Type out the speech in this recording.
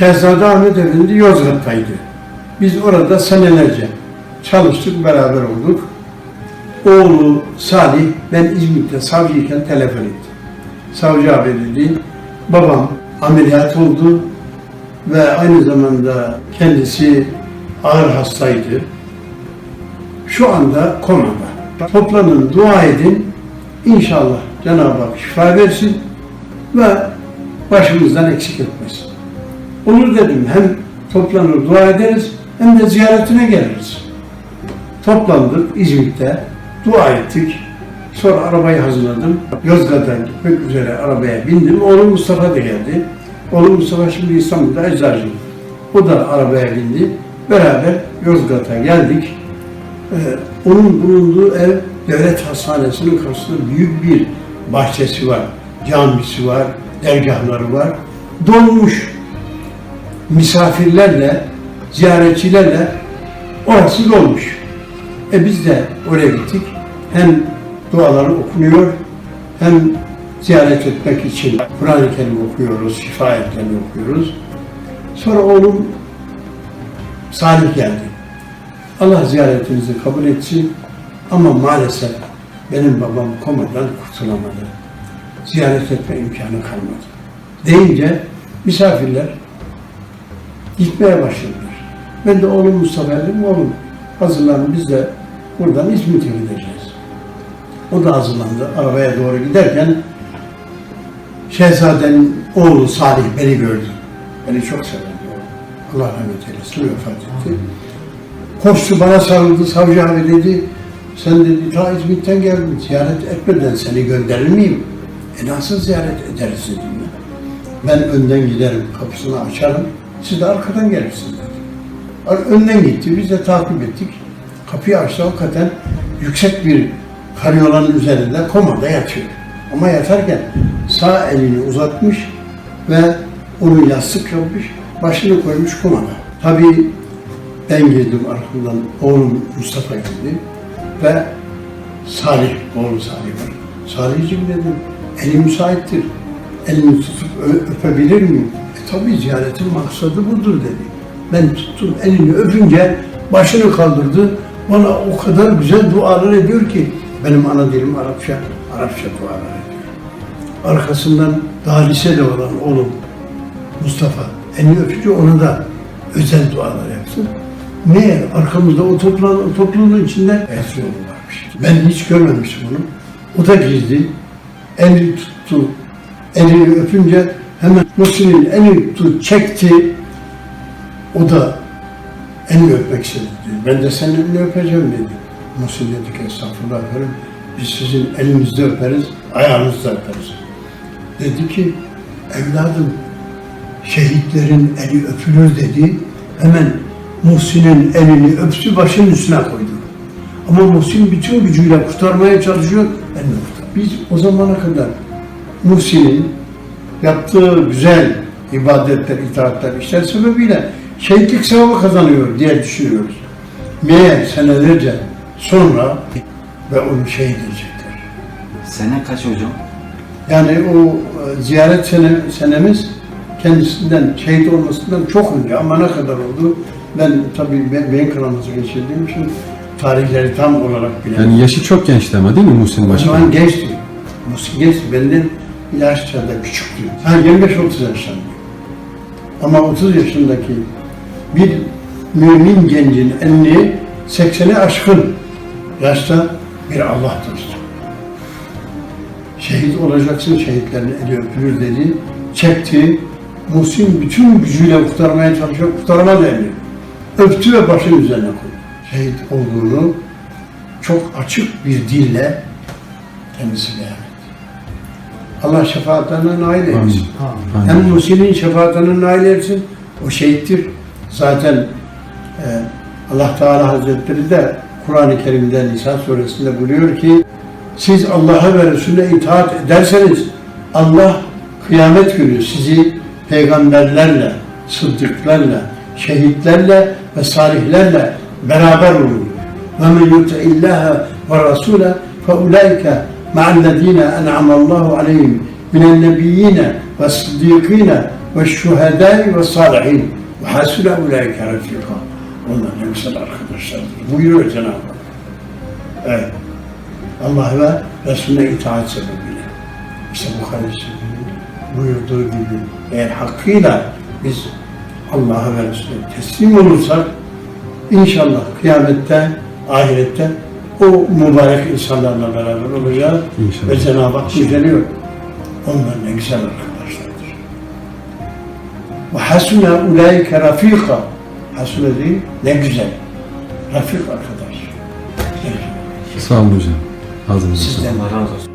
Şehzade Ahmet Efendi Yozgat'taydı. Biz orada senelerce çalıştık, beraber olduk. Oğlu Salih, ben İzmit'te savcıyken telefon etti. Savcı abi dedi, babam ameliyat oldu ve aynı zamanda kendisi ağır hastaydı. Şu anda komada. Toplanın, dua edin. İnşallah Cenab-ı Hak şifa versin ve başımızdan eksik etmesin. Olur dedim. Hem toplanır dua ederiz hem de ziyaretine geliriz. Toplandık İzmit'te. Dua ettik. Sonra arabayı hazırladım. Yozgat'a gitmek üzere arabaya bindim. Oğlum Mustafa da geldi. Oğlum Mustafa şimdi İstanbul'da eczacı. O da arabaya bindi. Beraber Yozgat'a geldik. Ee, onun bulunduğu ev devlet hastanesinin karşısında büyük bir bahçesi var. Camisi var, dergahları var. Dolmuş misafirlerle, ziyaretçilerle orası dolmuş. E biz de oraya gittik. Hem duaları okunuyor, hem ziyaret etmek için Kur'an-ı Kerim okuyoruz, şifa ayetlerini okuyoruz. Sonra oğlum Salih geldi. Allah ziyaretinizi kabul etsin ama maalesef benim babam komadan kurtulamadı. Ziyaret etme imkanı kalmadı. Deyince misafirler gitmeye başladılar. Ben de oğlum Mustafa dedim, oğlum hazırlanın biz de buradan İzmit'e gideceğiz. O da hazırlandı. Arabaya doğru giderken Şehzadenin oğlu Salih beni gördü. Beni çok severdi o. Allah rahmet eylesin vefat etti. Koştu bana sarıldı savcı abi dedi. Sen dedi ta İzmit'ten geldin ziyaret etmeden seni gönderir miyim? E nasıl ziyaret ederiz dedim ya. Ben önden giderim kapısını açarım. Siz de arkadan. Ar- Önden gitti biz de takip ettik. Kapıyı açtı hakikaten yüksek bir karyolanın üzerinde komada yatıyor. Ama yatarken sağ elini uzatmış ve onu yastık yapmış, başını koymuş komada. Tabii ben girdim arkamdan, oğlum Mustafa girdi ve Salih, oğlu Salih var. Salihciğim dedim, eli müsaittir, elini tutup öpebilir miyim? Tabii ziyaretin maksadı budur dedi. Ben tuttum, elini öpünce başını kaldırdı, bana o kadar güzel dualar ediyor ki, benim ana dilim Arapça, Arapça dualar ediyor. Arkasından daha lisede olan oğlum Mustafa, elini öpünce ona da özel dualar yaptı. Meğer arkamızda o toplan, topluluğun içinde Ertuğrul varmış. Ben hiç görmemiştim onu. O da girdi, elini tuttu, elini öpünce hemen Muhsin'in elini tuttu, çekti. O da elini öpmek istedi. Ben de senin elini öpeceğim dedi. Muhsin dedi ki estağfurullah efendim, biz sizin elinizde öperiz, ayağınızda öperiz. Dedi ki, evladım şehitlerin eli öpülür dedi. Hemen Muhsin'in elini öptü, başının üstüne koydu. Ama Muhsin bütün gücüyle kurtarmaya çalışıyor, elini kurtar. Biz o zamana kadar Muhsin'in yaptığı güzel ibadetler, itaatler, işler sebebiyle şehitlik sevabı kazanıyor diye düşünüyoruz. Meğer senelerce sonra ve onu şehit edecekler. Sene kaç hocam? Yani o e, ziyaret sene, senemiz kendisinden, şehit olmasından çok önce ama ne kadar oldu? Ben tabii be- beyin kanaması geçirdiğim için tarihleri tam olarak bilemem. Yani yaşı çok gençti ama değil mi Muhsin o Başkan? zaman gençti. Muhsin gençti. Benden yaşça da küçüktü. Ha 25-30 yaşlarında. Ama 30 yaşındaki bir mümin gencin elini 80'e aşkın yaşta bir Allah dostu. Şehit olacaksın, şehitlerin eli öpülür dedi. Çekti. Muhsin bütün gücüyle kurtarmaya çalışıyor, kurtaramadı elini. Öptü ve başının üzerine koydu. Şehit olduğunu çok açık bir dille kendisi etti. Allah şefaatlerine nail eylesin. Amin. Hem Amin. Muhsin'in şefaatine nail etsin, o şehittir. Zaten e, Allah Teala Hazretleri de Kur'an-ı Kerim'de Nisa suresinde buyuruyor ki siz Allah'a ve Resulüne itaat ederseniz Allah kıyamet günü sizi peygamberlerle, sıddıklarla, şehitlerle ve salihlerle beraber olur. Ve men yuti'illaha ve rasule fe ulaike ma'allezine en'amallahu aleyhim minen nebiyyine ve sıddîkîne ve şuhedâi ve salihin ve hasûle ulâike refîkâ. Onlar ne güzel arkadaşlardır. Buyuruyor Cenab-ı Hak. Evet. Allah ve Resulüne itaat sebebiyle. İşte bu hadisinin buyurduğu gibi eğer hakkıyla biz Allah'a ve Resulüne teslim olursak inşallah kıyamette, ahirette o mübarek insanlarla beraber olacağız. İnşallah. Ve Cenab-ı Hak müjdeliyor. Onlar ne güzel arkadaşlardır. Ve hasune ulaike rafika. Hasune değil, ne güzel. Rafik arkadaş. Ne güzel. Sağ olun hocam. Ağzınıza sağlık. Sizden razı olsun.